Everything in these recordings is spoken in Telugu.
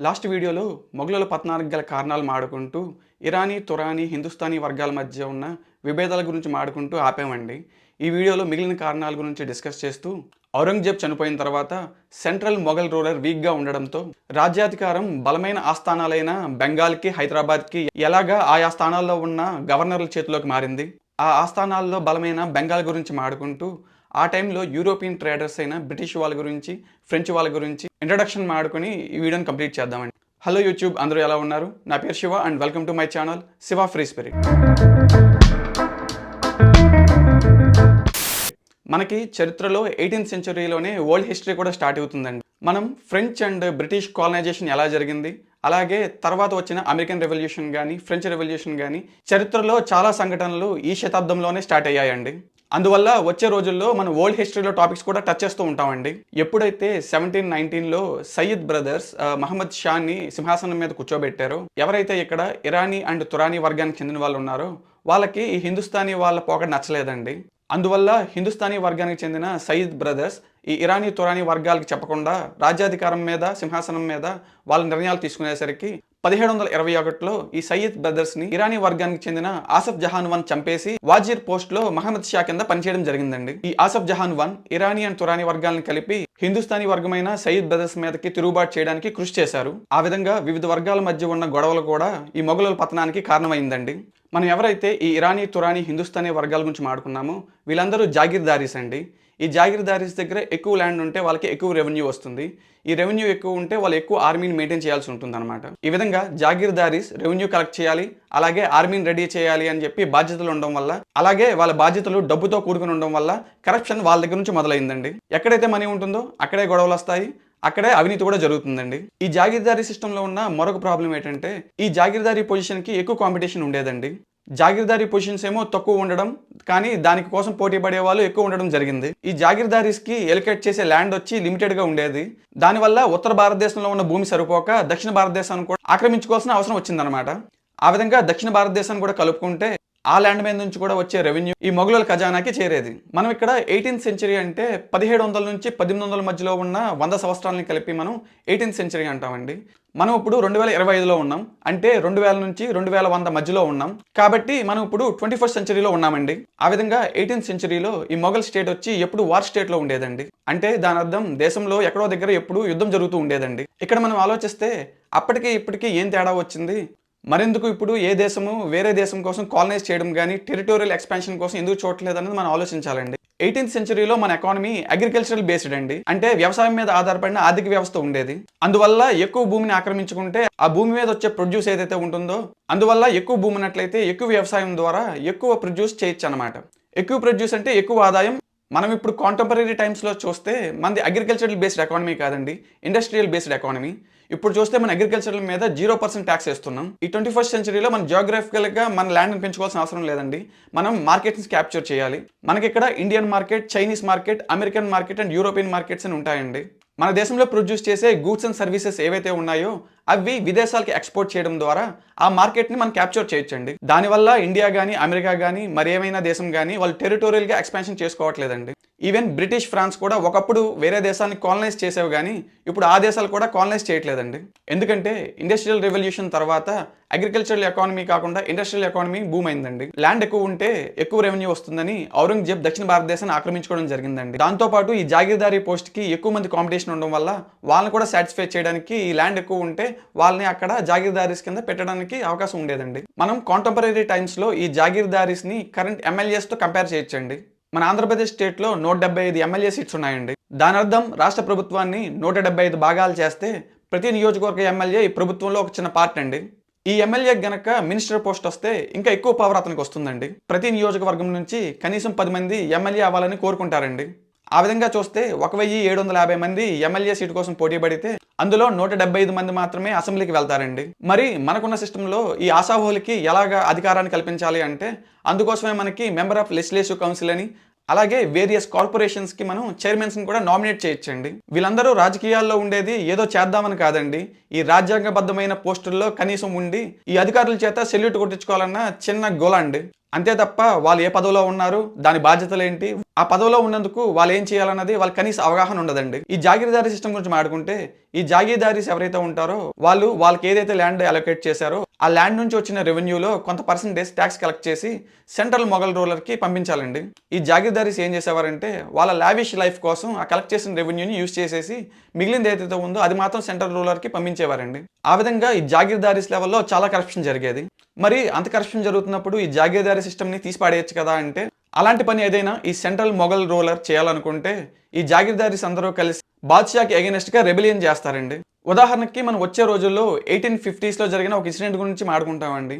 లాస్ట్ వీడియోలో మొఘలుల పద్నాలుగు గల కారణాలు మాడుకుంటూ ఇరానీ తురానీ హిందుస్థానీ వర్గాల మధ్య ఉన్న విభేదాల గురించి మాడుకుంటూ ఆపామండి. ఈ వీడియోలో మిగిలిన కారణాల గురించి డిస్కస్ చేస్తూ ఔరంగజేబ్ చనిపోయిన తర్వాత సెంట్రల్ మొఘల్ రూలర్ వీక్గా ఉండడంతో రాజ్యాధికారం బలమైన ఆస్థానాలైన బెంగాల్కి హైదరాబాద్కి ఎలాగా ఆయా స్థానాల్లో ఉన్న గవర్నర్ల చేతిలోకి మారింది. ఆ ఆస్థానాల్లో బలమైన బెంగాల్ గురించి మాడుకుంటూ ఆ టైంలో యూరోపియన్ ట్రేడర్స్ అయిన బ్రిటిష్ వాళ్ళ గురించి ఫ్రెంచ్ వాళ్ళ గురించి ఇంట్రడక్షన్ మాడుకొని ఈ వీడియోని కంప్లీట్ చేద్దామండి. హలో యూట్యూబ్ అందరూ ఎలా ఉన్నారు? నా పేరు Shiva and welcome to my channel Shiva free spirit మనకి చరిత్రలో ఎయిటీన్త్ సెంచురీలోనే వరల్డ్ హిస్టరీ కూడా స్టార్ట్ అవుతుందండి. మనం ఫ్రెంచ్ అండ్ బ్రిటిష్ కాలనైజేషన్ ఎలా జరిగింది? అలాగే తర్వాత వచ్చిన అమెరికన్ రెవల్యూషన్ కానీ ఫ్రెంచ్ రెవల్యూషన్ కానీ చరిత్రలో చాలా సంఘటనలు ఈ శతాబ్దంలోనే స్టార్ట్ అయ్యాయండి. అందువల్ల వచ్చే రోజుల్లో మనం వరల్డ్ హిస్టరీలో టాపిక్స్ కూడా టచ్ చేస్తూ ఉంటామండి. ఎప్పుడైతే సెవెంటీన్ నైన్టీన్లో సయ్యద్ బ్రదర్స్ మహమ్మద్ షాని సింహాసనం మీద కూర్చోబెట్టారో ఎవరైతే ఇక్కడ ఇరానీ అండ్ తురానీ వర్గానికి చెందిన వాళ్ళు ఉన్నారో వాళ్ళకి ఈ హిందుస్థానీ వాళ్ళ పోకడ నచ్చలేదండి. అందువల్ల హిందుస్థానీ వర్గానికి చెందిన సయీద్ బ్రదర్స్ ఈ ఇరానీ తురానీ వర్గాలకు చెప్పకుండా రాజ్యాధికారం మీద సింహాసనం మీద వాళ్ళ నిర్ణయాలు తీసుకునేసరికి పదిహేడు వందల ఇరవై ఒకటిలో ఈ సయ్యద్ బ్రదర్స్ని ఇరానీ వర్గానికి చెందిన ఆసఫ్ జహాన్ వన్ చంపేసి వాజీర్ పోస్ట్లో మహమ్మద్ షా కింద పనిచేయడం జరిగిందండి. ఈ ఆసఫ్ జహాన్ వన్ ఇరానీ అండ్ తురానీ వర్గాలను కలిపి హిందుస్థానీ వర్గమైన సయ్యద్ బ్రదర్స్ మీదకి తిరుగుబాటు చేయడానికి కృషి చేశారు. ఆ విధంగా వివిధ వర్గాల మధ్య ఉన్న గొడవలు కూడా ఈ మొఘలుల పతనానికి కారణమైందండి. మనం ఎవరైతే ఈ ఇరానీ తురానీ హిందుస్థానీ వర్గాల గురించి మాడుకున్నామో వీళ్ళందరూ జాగీర్దారీస్ అండి ఈ జాగీర్దారీస్ దగ్గర ఎక్కువ ల్యాండ్ ఉంటే వాళ్ళకి ఎక్కువ రెవెన్యూ వస్తుంది. ఈ రెవెన్యూ ఎక్కువ ఉంటే వాళ్ళు ఎక్కువ ఆర్మీని మెయింటైన్ చేయాల్సి ఉంటుంది అనమాట ఈ విధంగా జాగీర్దారీస్ రెవెన్యూ కలెక్ట్ చేయాలి అలాగే ఆర్మీని రెడీ చేయాలి అని చెప్పి బాధ్యతలు ఉండడం వల్ల అలాగే వాళ్ళ బాధ్యతలు డబ్బుతో కూడుకుని ఉండడం వల్ల కరప్షన్ వాళ్ళ దగ్గర నుంచి మొదలైందండి. ఎక్కడైతే మనీ ఉంటుందో అక్కడే గొడవలు వస్తాయి అక్కడే అవినీతి కూడా జరుగుతుందండి. ఈ జాగీర్దారీ సిస్టంలో ఉన్న మరొక ప్రాబ్లం ఏంటంటే ఈ జాగీర్దారీ పొజిషన్కి ఎక్కువ కాంపిటీషన్ ఉండేదండి. జాగీర్దారీ పొజిషన్స్ ఏమో తక్కువ ఉండడం కానీ దానికి కోసం పోటీ పడే వాళ్ళు ఎక్కువ ఉండడం జరిగింది. ఈ జాగీర్దారీస్కి ఎలికేట్ చేసే ల్యాండ్ వచ్చి లిమిటెడ్గా ఉండేది. దానివల్ల ఉత్తర భారతదేశంలో ఉన్న భూమి సరిపోక దక్షిణ భారతదేశాన్ని కూడా ఆక్రమించుకోవాల్సిన అవసరం వచ్చిందనమాట ఆ విధంగా దక్షిణ భారతదేశాన్ని కూడా కలుపుకుంటే ఆ ల్యాండ్ మీద నుంచి కూడా వచ్చే రెవెన్యూ ఈ మొఘలుల ఖజానాకి చేరేది. మనం ఇక్కడ ఎయిటీన్త్ సెంచరీ అంటే పదిహేడు వందల నుంచి పద్దెనిమిది వందల మధ్యలో ఉన్న వంద సంవత్సరాలని కలిపి మనం ఎయిటీన్త్ సెంచరీ అంటామండి. మనం ఇప్పుడు రెండు వేల ఇరవై ఐదులో ఉన్నాం. అంటే రెండు వేల నుంచి రెండు వేల వంద మధ్యలో ఉన్నాం. కాబట్టి మనం ఇప్పుడు ట్వంటీ ఫస్ట్ సెంచరీలో ఉన్నామండి. ఆ విధంగా ఎయిటీన్త్ సెంచరీలో ఈ మొఘల్ స్టేట్ వచ్చి ఎప్పుడు వార్ స్టేట్లో ఉండేదండి. అంటే దాని అర్థం దేశంలో ఎక్కడో దగ్గర ఎప్పుడు యుద్ధం జరుగుతూ ఉండేదండి. ఇక్కడ మనం ఆలోచిస్తే అప్పటికి ఇప్పటికీ ఏం తేడా వచ్చింది? మరెందుకు ఇప్పుడు ఏ దేశము వేరే దేశం కోసం కాలనైజ్ చేయడం కానీ టెరిటోరియల్ ఎక్స్పాన్షన్ కోసం ఎందుకు చూడట్లేదు అనేది మనం ఆలోచించాలండి. ఎయిటీన్త్ సెంచరీలో మన ఎకానమీ అగ్రికల్చరల్ బేస్డ్ అండి. అంటే వ్యవసాయం మీద ఆధారపడిన ఆర్థిక వ్యవస్థ ఉండేది. అందువల్ల ఎక్కువ భూమిని ఆక్రమించుకుంటే ఆ భూమి మీద వచ్చే ప్రొడ్యూస్ ఏదైతే ఉంటుందో అందువల్ల ఎక్కువ భూమి ఉన్నట్లయితే ఎక్కువ వ్యవసాయం ద్వారా ఎక్కువ ప్రొడ్యూస్ చేయొచ్చు అనమాట ఎక్కువ ప్రొడ్యూస్ అంటే ఎక్కువ ఆదాయం. మనం ఇప్పుడు కాంటెంపరీ టైమ్స్లో చూస్తే మనది అగ్రికల్చరల్ బేస్డ్ ఎకానమీ కాదండి ఇండస్ట్రియల్ బేస్డ్ ఎకానమీ ఇప్పుడు చూస్తే మన అగ్రికల్చర్ మీద జీరో పర్సెంట్ ట్యాక్స్ వేస్తున్నాం. ఈ ట్వంటీ ఫస్ట్ సెంచరీలో మన జియోగ్రఫికల్గా మన ల్యాండ్ని పెంచుకోవాల్సిన అవసరం లేదండి. మనం మార్కెట్స్ క్యాప్చర్ చేయాలి. మనకి ఇక్కడ Indian market Chinese market American market and European markets అని ఉంటాయండి. మన దేశంలో ప్రొడ్యూస్ చేసే గూడ్స్ అండ్ సర్వీసెస్ ఏవైతే ఉన్నాయో అవి విదేశాలకి ఎక్స్పోర్ట్ చేయడం ద్వారా ఆ మార్కెట్ని మనం క్యాప్చర్ చేయొచ్చండి. దానివల్ల ఇండియా కానీ అమెరికా కానీ మరి ఏమైనా దేశం కానీ వాళ్ళు టెరిటోరియల్గా ఎక్స్పాన్షన్ చేసుకోవట్లేదండి. ఈవెన్ బ్రిటిష్ ఫ్రాన్స్ కూడా ఒకప్పుడు వేరే దేశాన్ని కాలనైజ్ చేసేవి కానీ ఇప్పుడు ఆ దేశాలు కూడా కాలనైజ్ చేయట్లేదండి. ఎందుకంటే ఇండస్ట్రియల్ రెవల్యూషన్ తర్వాత అగ్రికల్చరల్ ఎకానమీ కాకుండా ఇండస్ట్రియల్ ఎకానమీ బూమ్ అయిందండి. ల్యాండ్ ఎక్కువ ఉంటే ఎక్కువ రెవెన్యూ వస్తుందని ఔరంగజేబ్ దక్షిణ భారతదేశాన్ని ఆక్రమించుకోవడం జరిగిందండి. దాంతోపాటు ఈ జాగీర్దారీ పోస్ట్కి ఎక్కువ మంది కాంపిటీషన్ ఉండడం వల్ల వాళ్ళని కూడా సాటిస్ఫై చేయడానికి ఈ ల్యాండ్ ఎక్కువ ఉంటే వాళ్ళని అక్కడ జాగీర్దారీస్ కింద పెట్టడానికి అవకాశం ఉండేదండి. మనం కాంటెంపరీ టైమ్స్లో ఈ జాగీర్దారీస్ని కరెంట్ ఎమ్మెల్యేస్తో కంపేర్ చేయొచ్చండి. మన ఆంధ్రప్రదేశ్ స్టేట్లో నూట డెబ్బై ఐదు ఎమ్మెల్యే సీట్స్ ఉన్నాయండి. దాని అర్థం రాష్ట్ర ప్రభుత్వాన్ని నూట డెబ్బై ఐదు భాగాలు చేస్తే ప్రతి నియోజకవర్గ ఎమ్మెల్యే ఈ ప్రభుత్వంలో ఒక చిన్న పార్ట్ అండి. ఈ ఎమ్మెల్యే గనక మినిస్టర్ పోస్ట్ వస్తే ఇంకా ఎక్కువ పవర్ అతనికి వస్తుందండి. ప్రతి నియోజకవర్గం నుంచి కనీసం పది మంది ఎమ్మెల్యే అవ్వాలని కోరుకుంటారండి. ఆ విధంగా చూస్తే ఒక వెయ్యి ఏడు వందల యాభై మంది ఎమ్మెల్యే సీటు కోసం పోటీ పడితే అందులో నూట డెబ్బై ఐదు మంది మాత్రమే అసెంబ్లీకి వెళ్తారండి. మరి మనకున్న సిస్టంలో ఈ ఆశాహోలికి ఎలాగ అధికారాన్ని కల్పించాలి అంటే అందుకోసమే మనకి మెంబర్ ఆఫ్ లెజిస్లేటివ్ కౌన్సిల్ అని అలాగే వేరియస్ కార్పొరేషన్స్కి మనం చైర్మన్స్ని కూడా నామినేట్ చేయొచ్చండి. వీళ్ళందరూ రాజకీయాల్లో ఉండేది ఏదో చేద్దామని కాదండి. ఈ రాజ్యాంగబద్ధమైన పోస్టుల్లో కనీసం ఉండి ఈ అధికారుల చేత సెల్యూట్ కొట్టించుకోవాలన్న చిన్న గోల అండి అంతే తప్ప వాళ్ళు ఏ పదవిలో ఉన్నారు దాని బాధ్యతలు ఏంటి? ఆ పదవిలో ఉన్నందుకు వాళ్ళు ఏం చేయాలన్నది వాళ్ళ కనీస అవగాహన ఉండదండి. ఈ జాగీర్దారీ సిస్టమ్ గురించి మాట్లాడుకుంటే ఈ జాగీర్దారీస్ ఎవరైతే ఉంటారో వాళ్ళు వాళ్ళకి ఏదైతే ల్యాండ్ అలొకేట్ చేశారో ఆ ల్యాండ్ నుంచి వచ్చిన రెవెన్యూలో కొంత పర్సంటేజ్ ట్యాక్స్ కలెక్ట్ చేసి సెంట్రల్ మొగల్ రూలర్కి పంపించాలండి. ఈ జాగీర్దారీస్ ఏం చేసేవారంటే వాళ్ళ లావిష్ లైఫ్ కోసం ఆ కలెక్ట్ చేసిన రెవెన్యూని యూస్ చేసేసి మిగిలింది ఏదైతే ఉందో అది మాత్రం సెంట్రల్ రూలర్కి పంపించేవారండి. ఆ విధంగా ఈ జాగీర్దారీస్ లెవెల్లో చాలా కరప్షన్ జరిగేది. మరి అంత కరప్షన్ జరుగుతున్నప్పుడు ఈ జాగీర్దారీ సిస్టమ్ని తీసి పాడేయచ్చు కదా అంటే అలాంటి పని ఏదైనా ఈ సెంట్రల్ మొఘల్ రూలర్ చేయాలనుకుంటే ఈ జాగీర్దారీస్ అందరూ కలిసి బాద్షాకి against రెబిలియన్ చేస్తారండి. ఉదాహరణకి మనం వచ్చే రోజుల్లో ఎయిటీన్ ఫిఫ్టీస్లో జరిగిన ఒక ఇన్సిడెంట్ గురించి మాట్లాడుకుంటామండి.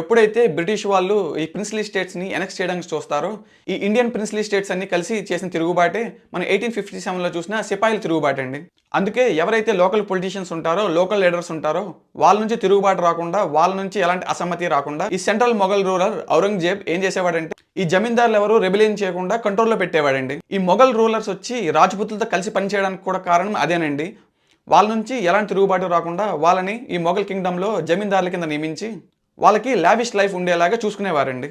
ఎప్పుడైతే బ్రిటిష్ వాళ్ళు ఈ ప్రిన్స్లీ స్టేట్స్ని ఎనెక్స్ చేయడానికి చూస్తారో ఈ ఇండియన్ ప్రిన్స్లీ స్టేట్స్ అన్ని కలిసి చేసిన తిరుగుబాటే మనం ఎయిటీన్ ఫిఫ్టీ సెవెన్లో చూసిన సిపాయిల తిరుగుబాటు అండి అందుకే ఎవరైతే లోకల్ పొలిటీషియన్స్ ఉంటారో లోకల్ లీడర్స్ ఉంటారో వాళ్ళ నుంచి తిరుగుబాటు రాకుండా వాళ్ళ నుంచి ఎలాంటి అసమ్మతి రాకుండా ఈ సెంట్రల్ మొఘల్ రూలర్ ఔరంగజేబ్ ఏం చేసేవాడంటే ఈ జమీందారులు ఎవరు రెబిలియన్ చేయకుండా కంట్రోల్లో పెట్టేవాడండి. ఈ మొఘల్ రూలర్స్ వచ్చి రాజపుతులతో కలిసి పనిచేయడానికి కూడా కారణం అదేనండి. వాళ్ళ నుంచి ఎలాంటి తిరుగుబాటు రాకుండా వాళ్ళని ఈ మొఘల్ కింగ్డమ్లో జమీందారుల కింద నియమించి వాళ్ళకి లావిష్ లైఫ్ ఉండేలాగా చూసుకునేవారండి.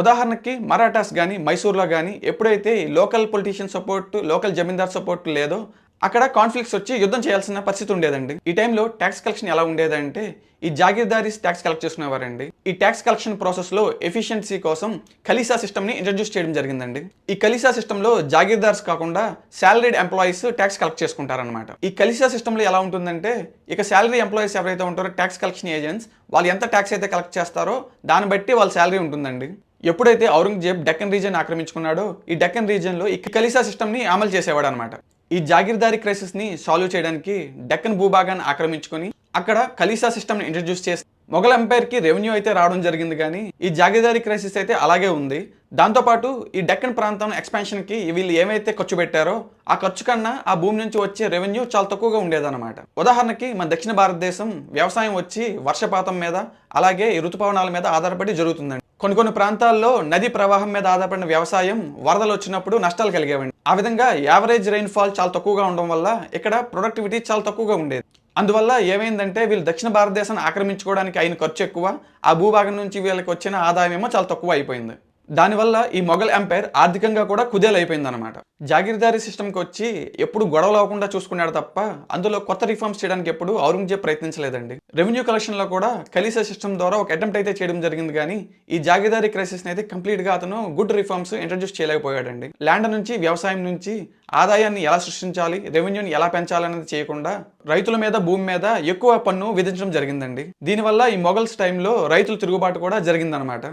ఉదాహరణకి మరాఠాస్ కానీ మైసూర్లో కానీ ఎప్పుడైతే local politician support local zamindar support లేదో అక్కడ కాన్ఫ్లిక్ట్స్ వచ్చి యుద్ధం చేయాల్సిన పరిస్థితి ఉండేదండి. ఈ టైంలో ట్యాక్స్ కలెక్షన్ ఎలా ఉండేదంటే ఈ జాగీర్దారీస్ ట్యాక్స్ కలెక్ట్ చేసుకునేవారండి. ఈ ట్యాక్స్ కలెక్షన్ ప్రాసెస్లో ఎఫిషియన్సీ కోసం ఖలీసా సిస్టమ్ని ఇంట్రడ్యూస్ చేయడం జరిగిందండి. ఈ ఖలీసా సిస్టంలో జాగీర్దార్స్ కాకుండా శాలరీడ్ ఎంప్లాయీస్ ట్యాక్స్ కలెక్ట్ చేసుకుంటారనమాట ఈ ఖలీసా సిస్టంలో ఎలా ఉంటుందంటే ఇక శాలరీ ఎంప్లాయీస్ ఎవరైతే ఉంటారో ట్యాక్స్ కలెక్షన్ ఏజెంట్స్ వాళ్ళు ఎంత ట్యాక్స్ అయితే కలెక్ట్ చేస్తారో దాన్ని బట్టి వాళ్ళ శాలరీ ఉంటుందండి. ఎప్పుడైతే ఔరంగజేబ్ డెక్కన్ రీజన్ ఆక్రమించుకున్నాడో ఈ డెక్కన్ రీజియన్లో ఈ ఖలీసా సిస్టమ్ని అమలు చేసేవాడు అనమాట ఈ జాగీర్దారీ క్రైసిస్ని సాల్వ్ చేయడానికి డెక్కన్ భూభాగాన్ని ఆక్రమించుకొని అక్కడ ఖలీసా సిస్టమ్ని ఇంట్రడ్యూస్ చేసి మొఘల్ ఎంపైర్కి రెవెన్యూ అయితే రావడం జరిగింది కానీ ఈ జాగీదారీ క్రైసిస్ అయితే అలాగే ఉంది. దాంతోపాటు ఈ డెక్కన్ ప్రాంతం ఎక్స్పాన్షన్కి వీళ్ళు ఏమైతే ఖర్చు పెట్టారో ఆ ఖర్చు కన్నా ఆ భూమి నుంచి వచ్చే రెవెన్యూ చాలా తక్కువగా ఉండేదన్నమాట. ఉదాహరణకి మన దక్షిణ భారతదేశం వ్యవసాయం వచ్చి వర్షపాతం మీద అలాగే ఈ ఋతుపవనాల మీద ఆధారపడి జరుగుతుందండి. కొన్ని కొన్ని ప్రాంతాల్లో నది ప్రవాహం మీద ఆధారపడిన వ్యవసాయం వరదలు వచ్చినప్పుడు నష్టాలు కలిగేవండి. ఆ విధంగా యావరేజ్ రెయిన్ఫాల్ చాలా తక్కువగా ఉండడం వల్ల ఇక్కడ ప్రొడక్టివిటీ చాలా తక్కువగా ఉండేది. అందువల్ల ఏమైందంటే వీళ్ళు దక్షిణ భారతదేశాన్ని ఆక్రమించుకోవడానికి అయిన ఖర్చు ఎక్కువ ఆ భూభాగం నుంచి వీళ్ళకి వచ్చిన ఆదాయం ఏమో చాలా తక్కువ అయిపోయింది. దానివల్ల ఈ మొఘల్ ఎంపైర్ ఆర్థికంగా కూడా కుదేలైపోయిందనమాట జాగీర్దారీ సిస్టమ్కి వచ్చి ఎప్పుడు గొడవలు అవ్వకుండా చూసుకున్నాడు తప్ప అందులో కొత్త రిఫార్మ్స్ చేయడానికి ఎప్పుడు ఔరంగజేబ్ ప్రయత్నించలేదండి. రెవెన్యూ కలెక్షన్లో కూడా కలిసే సిస్టమ్ ద్వారా ఒక అటెంప్ట్ అయితే చేయడం జరిగింది కానీ ఈ జాగీర్దారీ క్రైసిస్ని అయితే కంప్లీట్గా అతను గుడ్ రిఫార్మ్స్ ఇంట్రడ్యూస్ చేయలేకపోయాడండి. ల్యాండ్ నుంచి వ్యవసాయం నుంచి ఆదాయాన్ని ఎలా సృష్టించాలి రెవెన్యూని ఎలా పెంచాలనేది చేయకుండా రైతుల మీద భూమి మీద ఎక్కువ పన్ను విధించడం జరిగిందండి. దీనివల్ల ఈ మొఘల్స్ టైంలో రైతుల తిరుగుబాటు కూడా జరిగిందనమాట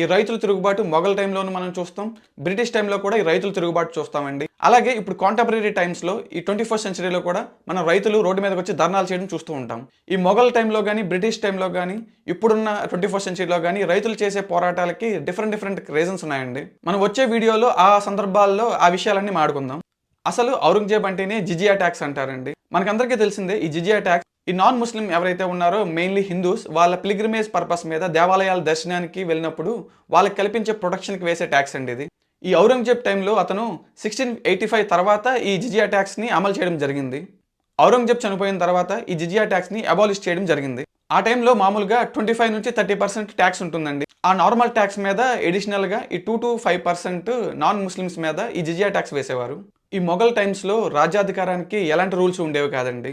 ఈ రైతుల తిరుగుబాటు మొఘల్ టైంలోనూ మనం చూస్తాం. బ్రిటిష్ టైంలో కూడా ఈ రైతుల తిరుగుబాటు చూస్తామండి. అలాగే ఇప్పుడు కాంటెంపరీ టైమ్స్లో ఈ ట్వంటీ ఫస్ట్ సెంచరీలో కూడా మనం రైతులు రోడ్డు మీదకి వచ్చి ధర్నాలు చేయడం చూస్తూ ఉంటాం. ఈ మొఘల్ టైంలో కానీ బ్రిటిష్ టైంలో కానీ ఇప్పుడున్న ట్వంటీ ఫస్ట్ సెంచరీలో కానీ రైతులు చేసే పోరాటాలకి డిఫరెంట్ డిఫరెంట్ రీజన్స్ ఉన్నాయండి. మనం వచ్చే వీడియోలో ఆ సందర్భాల్లో ఆ విషయాలన్నీ మాడుకుందాం అసలు ఔరంగజేబ్ అంటేనే జిజియా ట్యాక్స్ అంటారండి. మనకందరికీ తెలిసిందే ఈ జిజియా ట్యాక్స్ ఈ నాన్ ముస్లిం ఎవరైతే ఉన్నారో మెయిన్లీ హిందూస్ వాళ్ళ పిలిగ్రిమేజ్ పర్పస్ మీద దేవాలయాల దర్శనానికి వెళ్ళినప్పుడు వాళ్ళకి కల్పించే ప్రొటెక్షన్కి వేసే ట్యాక్స్ అండి ఇది. ఈ ఔరంగజేబ్ టైంలో అతను సిక్స్టీన్ ఎయిటీ ఫైవ్ తర్వాత ఈ జిజియా ట్యాక్స్ని అమలు చేయడం జరిగింది. ఔరంగజేబ్ చనిపోయిన తర్వాత ఈ జిజియా ట్యాక్స్ని అబాలిష్ చేయడం జరిగింది. ఆ టైంలో మామూలుగా ట్వంటీ ఫైవ్ నుంచి థర్టీ పర్సెంట్ ట్యాక్స్ ఉంటుందండి. ఆ నార్మల్ ట్యాక్స్ మీద ఎడిషనల్గా ఈ two to five percent non Muslims మీద ఈ జిజియా ట్యాక్స్ వేసేవారు. ఈ మొఘల్ టైమ్స్లో రాజ్యాధికారానికి ఎలాంటి రూల్స్ ఉండేవి కాదండి.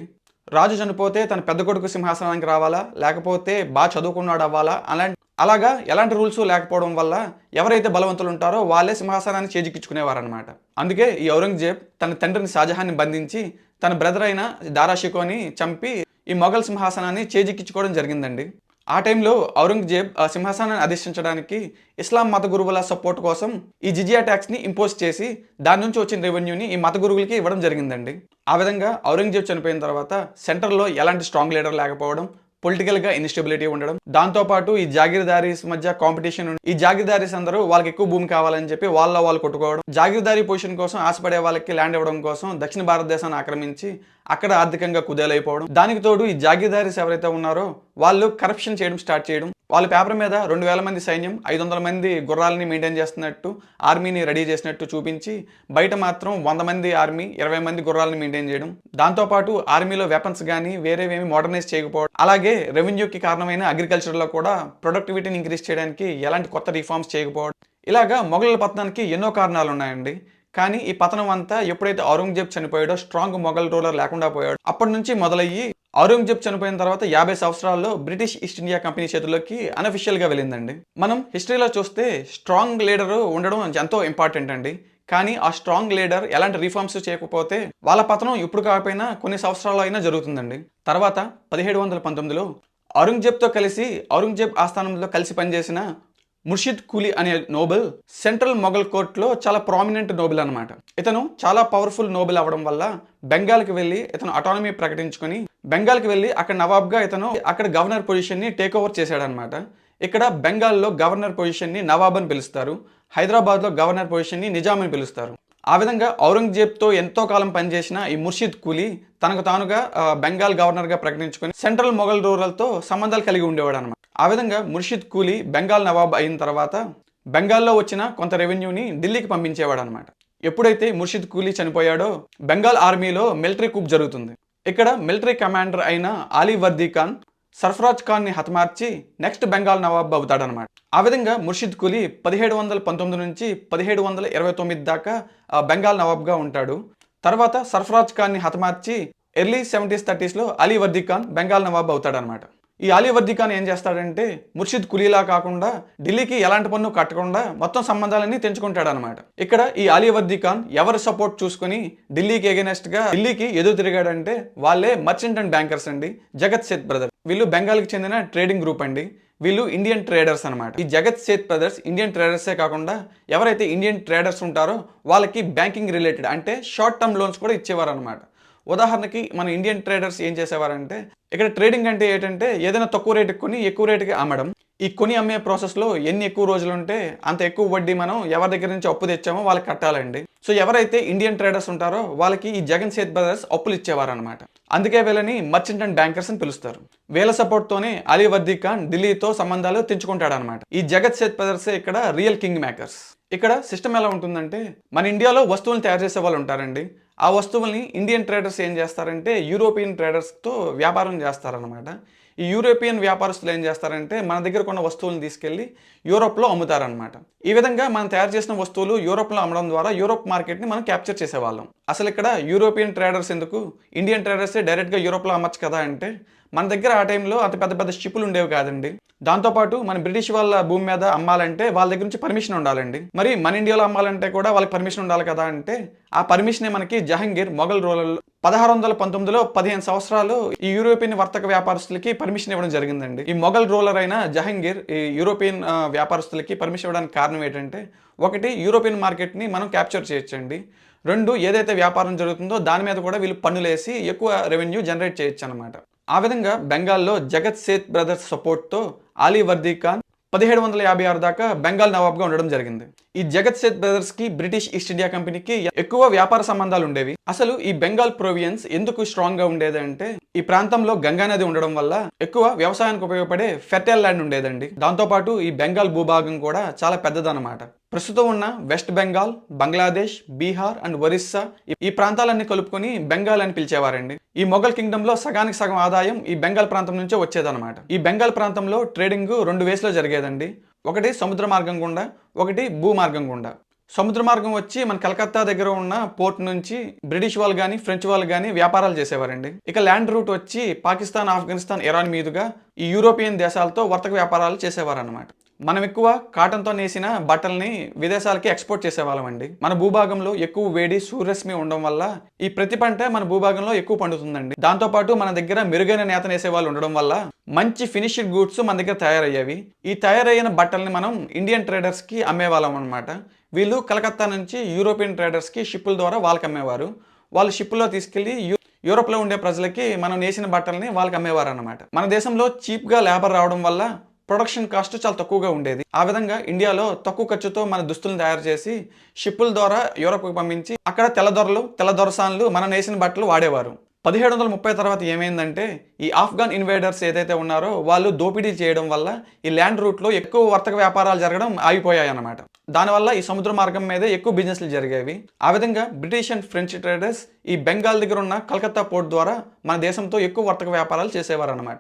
రాజు చనిపోతే తన పెద్ద కొడుకు సింహాసనానికి రావాలా? లేకపోతే బాగా చదువుకున్నాడు అవ్వాలా? అలాంటి అలాగా ఎలాంటి రూల్స్ లేకపోవడం వల్ల ఎవరైతే బలవంతులు ఉంటారో వాళ్ళే సింహాసనాన్ని చేజిక్కించుకునేవారనమాట అందుకే ఈ ఔరంగజేబ్ తన తండ్రిని షాజహాన్ని బంధించి తన బ్రదర్ అయిన దారాషికోని చంపి ఈ మొఘల్ సింహాసనాన్ని చేజిక్కించుకోవడం జరిగిందండి. ఆ టైంలో ఔరంగజేబ్ ఆ సింహాసనాన్ని అధిష్ఠించడానికి ఇస్లాం మత గురువుల సపోర్ట్ కోసం ఈ జిజియా ట్యాక్స్ని ఇంపోజ్ చేసి దాని నుంచి వచ్చిన రెవెన్యూని ఈ మత గురువులకి ఇవ్వడం జరిగిందండి. ఆ విధంగా ఔరంగజేబ్ చనిపోయిన తర్వాత సెంటర్లో ఎలాంటి స్ట్రాంగ్ లీడర్ లేకపోవడం పొలిటికల్గా ఇన్స్టెబిలిటీ ఉండడం దాంతో పాటు ఈ జాగీర్దారీస్ మధ్య కాంపిటీషన్ ఈ జాగీర్దారీస్ అందరూ వాళ్ళకి ఎక్కువ భూమి కావాలని చెప్పి వాళ్ళ వాళ్ళు కొట్టుకోవడం జాగీర్దారీ పొజిషన్ కోసం ఆశపడే వాళ్ళకి ల్యాండ్ ఇవ్వడం కోసం దక్షిణ భారతదేశాన్ని ఆక్రమించి అక్కడ ఆర్థికంగా కుదేలైపోవడం దానికి తోడు ఈ జాగీదారీస్ ఎవరైతే ఉన్నారో వాళ్ళు కరప్షన్ చేయడం స్టార్ట్ చేయడం వాళ్ళ పేపర్ మీద రెండు వేల మంది సైన్యం ఐదు వందల మంది గుర్రాలని మెయింటైన్ చేస్తున్నట్టు ఆర్మీని రెడీ చేసినట్టు చూపించి బయట మాత్రం వంద మంది ఆర్మీ ఇరవై మంది గుర్రాలని మెయింటైన్ చేయడం. దాంతోపాటు ఆర్మీలో వెపన్స్ కానీ వేరేవేమి మోడర్నైజ్ చేయకపోవడం. అలాగే రెవెన్యూకి కారణమైన అగ్రికల్చర్లో కూడా ప్రొడక్టివిటీని ఇంక్రీజ్ చేయడానికి ఎలాంటి కొత్త రిఫార్మ్స్ చేయకపోవడం. ఇలాగా మొఘల పతనానికి ఎన్నో కారణాలు ఉన్నాయండి కానీ ఈ పతనం అంతా ఎప్పుడైతే ఔరంగజేబ్ చనిపోయాడో స్ట్రాంగ్ మొఘల్ రూలర్ లేకుండా పోయాడు. అప్పటి నుంచి మొదలయ్యి ఔరంగజేబ్ చనిపోయిన తర్వాత యాభై సంవత్సరాల్లో బ్రిటిష్ ఈస్ట్ ఇండియా కంపెనీ చేతుల్లోకి అనఫిషియల్గా వెళ్ళిందండి. మనం హిస్టరీలో చూస్తే స్ట్రాంగ్ లీడర్ ఉండడం ఎంతో ఇంపార్టెంట్ అండి. కానీ ఆ స్ట్రాంగ్ లీడర్ ఎలాంటి రిఫార్మ్స్ చేయకపోతే వాళ్ళ పతనం ఇప్పుడు కాకపోయినా కొన్ని సంవత్సరాలు అయినా జరుగుతుందండి. తర్వాత పదిహేడు వందల పంతొమ్మిదిలో ఔరంగజేబ్తో కలిసి ఔరంగజేబ్ ఆస్థానంలో కలిసి పనిచేసిన ముర్షిద్ కులీ అనే నోబెల్ సెంట్రల్ మొఘల్ కోర్టులో చాలా ప్రామినెంట్ నోబెల్ అనమాట ఇతను చాలా పవర్ఫుల్ నోబెల్ అవ్వడం వల్ల బెంగాల్కి వెళ్ళి ఇతను అటానమీ ప్రకటించుకొని బెంగాల్కి వెళ్ళి అక్కడ నవాబ్గా ఇతను అక్కడ గవర్నర్ పొజిషన్ని టేక్ ఓవర్ చేశాడనమాట ఇక్కడ బెంగాల్లో గవర్నర్ పొజిషన్ని నవాబ్ అని పిలుస్తారు హైదరాబాద్లో గవర్నర్ పొజిషన్ని నిజాం అని పిలుస్తారు. ఆ విధంగా ఔరంగజేబ్తో ఎంతో కాలం పనిచేసిన ఈ ముర్షిద్ కులీ తనకు తానుగా బెంగాల్ గవర్నర్గా ప్రకటించుకొని సెంట్రల్ మొఘల్ రూరల్తో సంబంధాలు కలిగి ఉండేవాడు అనమాట ఆ విధంగా ముర్షిద్ కూలీ బెంగాల్ నవాబ్ అయిన తర్వాత బెంగాల్లో వచ్చిన కొంత రెవెన్యూని ఢిల్లీకి పంపించేవాడు అనమాట ఎప్పుడైతే ముర్షిద్ కూలీ చనిపోయాడో బెంగాల్ ఆర్మీలో మిలిటరీ కూప్ జరుగుతుంది. ఇక్కడ మిలిటరీ కమాండర్ అయిన ఆలీ వర్దీ ఖాన్ సర్ఫరాజ్ ఖాన్ని హతమార్చి నెక్స్ట్ బెంగాల్ నవాబ్ అవుతాడనమాట ఆ విధంగా ముర్షిద్ కులీ పదిహేడు వందల పంతొమ్మిది నుంచి పదిహేడు వందల ఇరవై తొమ్మిది దాకా ఆ, బెంగాల్ నవాబ్గా ఉంటాడు. తర్వాత సర్ఫరాజ్ ఖాన్ని హతమార్చి ఎర్లీ సెవెంటీస్ థర్టీస్లో అలీ వర్దీ ఖాన్ బెంగాల్ నవాబ్ అవుతాడనమాట ఈ అలీ ఖాన్ ఏం చేస్తాడంటే ముర్షిద్ కులీలా కాకుండా ఢిల్లీకి ఎలాంటి పన్ను కట్టకుండా మొత్తం సంబంధాలన్నీ తెంచుకుంటాడనమాట. ఇక్కడ ఈ అలీ ఖాన్ ఎవరి సపోర్ట్ చూసుకొని ఢిల్లీకి ఎగెనెస్ట్గా ఢిల్లీకి ఎదురు తిరిగాడంటే వాళ్ళే మర్చెంట్ అండ్ బ్యాంకర్స్ అండి. జగత్ సేత్ బ్రదర్ వీళ్ళు బెంగాల్కి చెందిన ట్రేడింగ్ గ్రూప్ అండి. వీళ్ళు ఇండియన్ ట్రేడర్స్ అన్నమాట ఈ జగత్ సేత్ బ్రదర్స్ ఇండియన్ ట్రేడర్సే కాకుండా ఎవరైతే ఇండియన్ ట్రేడర్స్ ఉంటారో వాళ్ళకి బ్యాంకింగ్ రిలేటెడ్ అంటే షార్ట్ టర్మ్ లోన్స్ కూడా ఇచ్చేవారు అనమాట ఉదాహరణకి మన ఇండియన్ ట్రేడర్స్ ఏం చేసేవారంటే ఇక్కడ ట్రేడింగ్ అంటే ఏంటంటే ఏదైనా తక్కువ రేటుకి కొని ఎక్కువ రేటుకి అమ్మడం. ఈ కొని అమ్మే ప్రాసెస్లో ఎన్ని ఎక్కువ రోజులు ఉంటే అంత ఎక్కువ వడ్డీ మనం ఎవరి దగ్గర నుంచి అప్పు తెచ్చామో వాళ్ళకి కట్టాలండి. సో ఎవరైతే ఇండియన్ ట్రేడర్స్ ఉంటారో వాళ్ళకి ఈ జగన్ సేత్ బ్రదర్స్ అప్పులు ఇచ్చేవారు అనమాట అందుకే వీళ్ళని మర్చెంట్ అండ్ బ్యాంకర్స్ అని పిలుస్తారు. వీళ్ళ సపోర్ట్తోనే అలీ వర్దీ ఖాన్ ఢిల్లీతో సంబంధాలు తెంచుకుంటాడనమాట ఈ జగత్ సేత్ బ్రదర్సే ఇక్కడ రియల్ కింగ్ మేకర్స్ ఇక్కడ సిస్టమ్ ఎలా ఉంటుందంటే మన ఇండియాలో వస్తువులను తయారు చేసే వాళ్ళు ఉంటారండి. ఆ వస్తువుల్ని ఇండియన్ ట్రేడర్స్ ఏం చేస్తారంటే యూరోపియన్ ట్రేడర్స్తో వ్యాపారం చేస్తారనమాట ఈ యూరోపియన్ వ్యాపారస్తులు ఏం చేస్తారంటే మన దగ్గర కొన్న వస్తువులను తీసుకెళ్ళి యూరోప్లో అమ్ముతారనమాట ఈ విధంగా మనం తయారు చేసిన వస్తువులు యూరోప్లో అమ్మడం ద్వారా యూరోప్ మార్కెట్ని మనం క్యాప్చర్ చేసేవాళ్ళం. అసలు ఇక్కడ యూరోపియన్ ట్రేడర్స్ ఎందుకు? ఇండియన్ ట్రేడర్సే డైరెక్ట్గా యూరోప్లో అమ్మచ్చు కదా అంటే మన దగ్గర ఆ టైంలో అంత పెద్ద పెద్ద షిప్పులు ఉండేవి కాదండి. దాంతోపాటు మన బ్రిటిష్ వాళ్ళ భూమి మీద అమ్మాలంటే వాళ్ళ దగ్గర నుంచి పర్మిషన్ ఉండాలండి. మరి మన ఇండియాలో అమ్మాలంటే కూడా వాళ్ళకి పర్మిషన్ ఉండాలి కదా అంటే ఆ పర్మిషనే మనకి జహంగీర్ మొఘల్ రూలర్లో పదహారు వందల పంతొమ్మిదిలో పదిహేను సంవత్సరాలు ఈ యూరోపియన్ వర్తక వ్యాపారస్తులకి పర్మిషన్ ఇవ్వడం జరిగిందండి. ఈ మొఘల్ రూలర్ అయిన జహంగీర్ ఈ యూరోపియన్ వ్యాపారస్తులకి పర్మిషన్ ఇవ్వడానికి కారణం ఏంటంటే ఒకటి యూరోపియన్ మార్కెట్ని మనం క్యాప్చర్ చేయొచ్చండి. రెండు ఏదైతే వ్యాపారం జరుగుతుందో దాని మీద కూడా వీళ్ళు పన్నులేసి ఎక్కువ రెవెన్యూ జనరేట్ చేయొచ్చు అనమాట ఆ విధంగా బెంగాల్లో జగత్ సేత్ బ్రదర్స్ సపోర్ట్తో ఆలీ వర్దీ ఖాన్ పదిహేడు వందల యాభై ఆరు దాకా బెంగాల్ నవాబ్గా ఉండడం జరిగింది. ఈ జగత్ సేత్ బ్రదర్స్కి బ్రిటిష్ ఈస్ట్ ఇండియా కంపెనీకి ఎక్కువ వ్యాపార సంబంధాలు ఉండేవి. అసలు ఈ బెంగాల్ ప్రొవియన్స్ ఎందుకు స్ట్రాంగ్గా ఉండేది అంటే ఈ ప్రాంతంలో గంగా నది ఉండడం వల్ల ఎక్కువ వ్యవసాయానికి ఉపయోగపడే ఫెర్టైల్ ల్యాండ్ ఉండేదండి. దాంతోపాటు ఈ బెంగాల్ భూభాగం కూడా చాలా పెద్దదన్నమాట. ప్రస్తుతం ఉన్న వెస్ట్ బెంగాల్ బంగ్లాదేశ్ బీహార్ అండ్ ఒరిస్సా ఈ- ప్రాంతాలన్నీ కలుపుకొని బెంగాల్ అని పిలిచేవారండి. ఈ మొఘల్ కింగ్డంలో సగానికి సగం ఆదాయం ఈ బెంగాల్ ప్రాంతం నుంచే వచ్చేదన్నమాట. ఈ బెంగాల్ ప్రాంతంలో ట్రేడింగ్ రెండు వేసులో జరిగేదండి. ఒకటి సముద్ర మార్గం గుండా ఒకటి భూ మార్గం గుండా. సముద్ర మార్గం వచ్చి మన కలకత్తా దగ్గర ఉన్న పోర్ట్ నుంచి బ్రిటిష్ వాళ్ళు కానీ ఫ్రెంచ్ వాళ్ళు కానీ వ్యాపారాలు చేసేవారండి. ఇక ల్యాండ్ రూట్ వచ్చి పాకిస్తాన్ ఆఫ్ఘనిస్తాన్ ఇరాన్ మీదుగా ఈ యూరోపియన్ దేశాలతో వర్తక వ్యాపారాలు చేసేవారు అనమాట మనం ఎక్కువ కాటన్తో నేసిన బట్టల్ని విదేశాలకి ఎక్స్పోర్ట్ చేసేవాళ్ళం అండి. మన భూభాగంలో ఎక్కువ వేడి సూర్యరశ్మి ఉండడం వల్ల ఈ ప్రతి పంట మన భూభాగంలో ఎక్కువ పండుతుందండి. దాంతోపాటు మన దగ్గర మెరుగైన నేత నేసేవాళ్ళు ఉండడం వల్ల మంచి ఫినిష్డ్ గూడ్స్ మన దగ్గర తయారయ్యేవి. ఈ తయారయ్యిన బట్టల్ని మనం ఇండియన్ ట్రేడర్స్కి అమ్మేవాళ్ళం అనమాట వీళ్ళు కలకత్తా నుంచి యూరోపియన్ ట్రేడర్స్కి షిప్పుల ద్వారా వాళ్ళకి అమ్మేవారు. వాళ్ళు షిప్పులో తీసుకెళ్ళి యూరోప్లో ఉండే ప్రజలకి మనం నేసిన బట్టల్ని వాళ్ళకి అమ్మేవారు అనమాట మన దేశంలో చీప్గా లేబర్ రావడం వల్ల ప్రొడక్షన్ కాస్ట్ చాలా తక్కువగా ఉండేది. ఆ విధంగా ఇండియాలో తక్కువ ఖర్చుతో మన దుస్తులను తయారు చేసి షిప్పుల ద్వారా యూరోప్కి పంపించి అక్కడ తెల్లదొరలు తెల్లదొరసాన్లు మనం నేసిన బట్టలు వాడేవారు. పదిహేడు వందల ముప్పై తర్వాత ఏమైందంటే ఈ ఆఫ్ఘన్ ఇన్వైడర్స్ ఏదైతే ఉన్నారో వాళ్ళు దోపిడీ చేయడం వల్ల ఈ ల్యాండ్ రూట్లో ఎక్కువ వర్తక వ్యాపారాలు జరగడం ఆగిపోయాయి అన్నమాట దానివల్ల ఈ సముద్ర మార్గం మీదే ఎక్కువ బిజినెస్లు జరిగేవి. ఆ విధంగా బ్రిటిష్ అండ్ ఫ్రెంచ్ ట్రేడర్స్ ఈ బెంగాల్ దగ్గర ఉన్న కలకత్తా పోర్ట్ ద్వారా మన దేశంతో ఎక్కువ వర్తక వ్యాపారాలు చేసేవారు అన్నమాట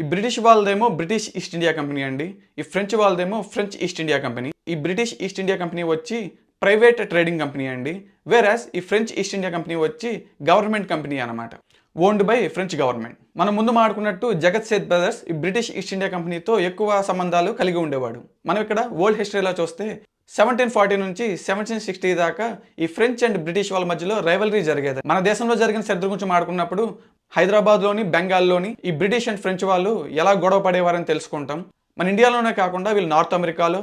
ఈ బ్రిటిష్ వాళ్ళదేమో బ్రిటిష్ ఈస్ట్ ఇండియా కంపెనీ అండి. ఈ ఫ్రెంచ్ వాళ్ళదేమో ఫ్రెంచ్ ఈస్ట్ ఇండియా కంపెనీ. ఈ బ్రిటిష్ ఈస్ట్ ఇండియా కంపెనీ వచ్చి ప్రైవేట్ ట్రేడింగ్ కంపెనీ అండి. వేరాస్ ఈ ఫ్రెంచ్ ఈస్ట్ ఇండియా కంపెనీ వచ్చి గవర్నమెంట్ కంపెనీ అనమాట ఓన్డ్ బై ఫ్రెంచ్ గవర్నమెంట్ మనం ముందు మాట్లాడుకున్నట్టు జగత్ సేత్ బ్రదర్స్ ఈ బ్రిటిష్ ఈస్ట్ ఇండియా కంపెనీతో ఎక్కువ సంబంధాలు కలిగి ఉండేవాడు. మనం ఇక్కడ వరల్డ్ హిస్టరీలో చూస్తే సెవెంటీన్ ఫార్టీ నుంచి సెవెంటీన్ సిక్స్టీ దాకా ఈ ఫ్రెంచ్ అండ్ బ్రిటిష్ వాళ్ళ మధ్యలో రైవలరీ జరిగేది. మన దేశంలో జరిగిన చరిత్ర గురించి మాట్లాడుకున్నప్పుడు హైదరాబాద్లోని బెంగాల్లోని ఈ బ్రిటిష్ అండ్ ఫ్రెంచ్ వాళ్ళు ఎలా గొడవ పడేవారని తెలుసుకుంటాం. మన ఇండియాలోనే కాకుండా వీళ్ళు నార్త్ అమెరికాలో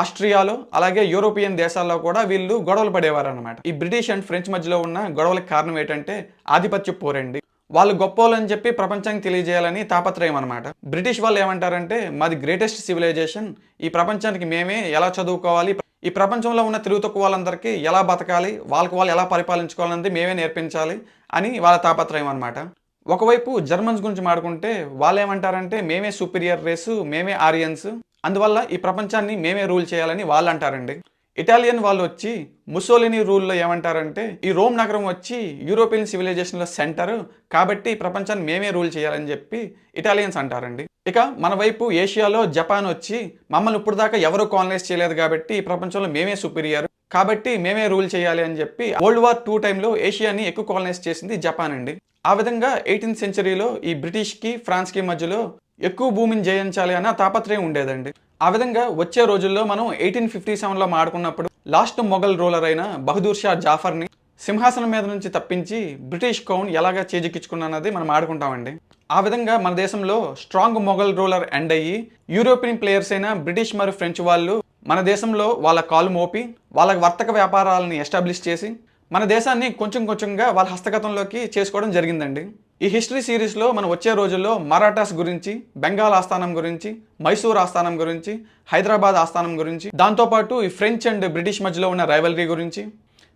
ఆస్ట్రియాలో అలాగే యూరోపియన్ దేశాల్లో కూడా వీళ్ళు గొడవలు పడేవారు అనమాట ఈ బ్రిటిష్ అండ్ ఫ్రెంచ్ మధ్యలో ఉన్న గొడవలకు కారణం ఏంటంటే ఆధిపత్య పోరండి. వాళ్ళు గొప్పోళ్ళని చెప్పి ప్రపంచానికి తెలియజేయాలని తాపత్రయం అనమాట బ్రిటిష్ వాళ్ళు ఏమంటారంటే మాది గ్రేటెస్ట్ సివిలైజేషన్. ఈ ప్రపంచానికి మేమే ఎలా చదువుకోవాలి? ఈ ప్రపంచంలో ఉన్న తెలుగు తక్కువ వాళ్ళందరికీ ఎలా బతకాలి? వాళ్ళకి వాళ్ళు ఎలా పరిపాలించుకోవాలన్నది మేమే నేర్పించాలి అని వాళ్ళ తాపత్రయం అనమాట ఒకవైపు జర్మన్స్ గురించి మాడుకుంటే వాళ్ళు ఏమంటారంటే మేమే సూపీరియర్ రేసు మేమే ఆరియన్స్ అందువల్ల ఈ ప్రపంచాన్ని మేమే రూల్ చేయాలని వాళ్ళు అంటారండి ఇటాలియన్ వాళ్ళు వచ్చి ముసోలిని రూల్లో ఏమంటారంటే ఈ రోమ్ నగరం వచ్చి యూరోపియన్ సివిలైజేషన్లో సెంటర్ కాబట్టి ప్రపంచాన్ని మేమే రూల్ చేయాలని చెప్పి ఇటాలియన్స్ అంటారండి. ఇక మన వైపు ఏషియాలో జపాన్ వచ్చి మమ్మల్ని ఇప్పుడు దాకా ఎవరు కాలనైజ్ చేయలేదు కాబట్టి ఈ ప్రపంచంలో మేమే సుపీరియర్ కాబట్టి మేమే రూల్ చేయాలి అని చెప్పి వరల్డ్ వార్ టూ టైంలో ఏషియాని ఎక్కువ కాలనైజ్ చేసింది జపాన్ అండి. ఆ విధంగా ఎయిటీన్త్ సెంచరీలో ఈ బ్రిటిష్కి ఫ్రాన్స్కి మధ్యలో ఎక్కువ భూమిని జయించాలి అన్న తాపత్రయం ఉండేదండి. ఆ విధంగా వచ్చే రోజుల్లో మనం ఎయిటీన్ ఫిఫ్టీ సెవెన్లో మాడుకున్నప్పుడు లాస్ట్ మొఘల్ రూలర్ అయిన బహదూర్ షా జాఫర్ని సింహాసనం మీద నుంచి తప్పించి బ్రిటిష్ కౌన్ ఎలాగా చేజిక్కించుకున్నది మనం ఆడుకుంటామండి. ఆ విధంగా మన దేశంలో స్ట్రాంగ్ మొఘల్ రూలర్ ఎండ్ అయ్యి యూరోపియన్ ప్లేయర్స్ అయిన బ్రిటిష్ మరియు ఫ్రెంచ్ వాళ్ళు మన దేశంలో వాళ్ళ కాలు మోపి వాళ్ళ వర్తక వ్యాపారాలని ఎస్టాబ్లిష్ చేసి మన దేశాన్ని కొంచెం కొంచెంగా వాళ్ళ హస్తగతంలోకి చేసుకోవడం జరిగిందండి. ఈ హిస్టరీ సిరీస్లో మనం వచ్చే రోజుల్లో మరాఠాస్ గురించి బెంగాల్ ఆస్థానం గురించి మైసూర్ ఆస్థానం గురించి హైదరాబాద్ ఆస్థానం గురించి దాంతోపాటు ఈ ఫ్రెంచ్ అండ్ బ్రిటిష్ మధ్యలో ఉన్న రైవల్రీ గురించి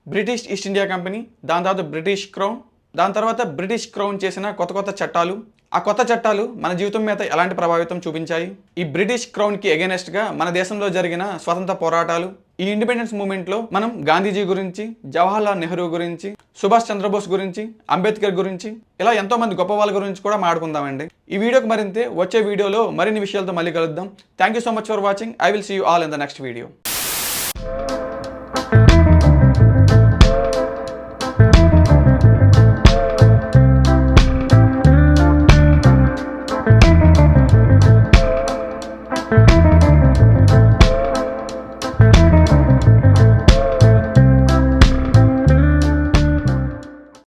బ్రిటిష్ ఈస్ట్ ఇండియా కంపెనీ దాని తర్వాత బ్రిటిష్ క్రౌన్ దాని తర్వాత బ్రిటిష్ క్రౌన్ చేసిన కొత్త కొత్త చట్టాలు. ఆ కొత్త చట్టాలు మన జీవితం మీద ఎలాంటి ప్రభావితం చూపించాయి? ఈ బ్రిటిష్ క్రౌన్కి ఎగెనెస్ట్గా మన దేశంలో జరిగిన స్వతంత్ర పోరాటాలు ఈ ఇండిపెండెన్స్ మూమెంట్లో మనం గాంధీజీ గురించి జవహర్లాల్ నెహ్రూ గురించి సుభాష్ చంద్రబోస్ గురించి అంబేద్కర్ గురించి ఇలా ఎంతో మంది గొప్ప వాళ్ళ గురించి కూడా మాట్లాడుకుందామండి. ఈ వీడియోకి మరింతే వచ్చే వీడియోలో మరిన్ని విషయాలతో మళ్ళీ కలుద్దాం. Thank you so much for watching I will see you all in the next video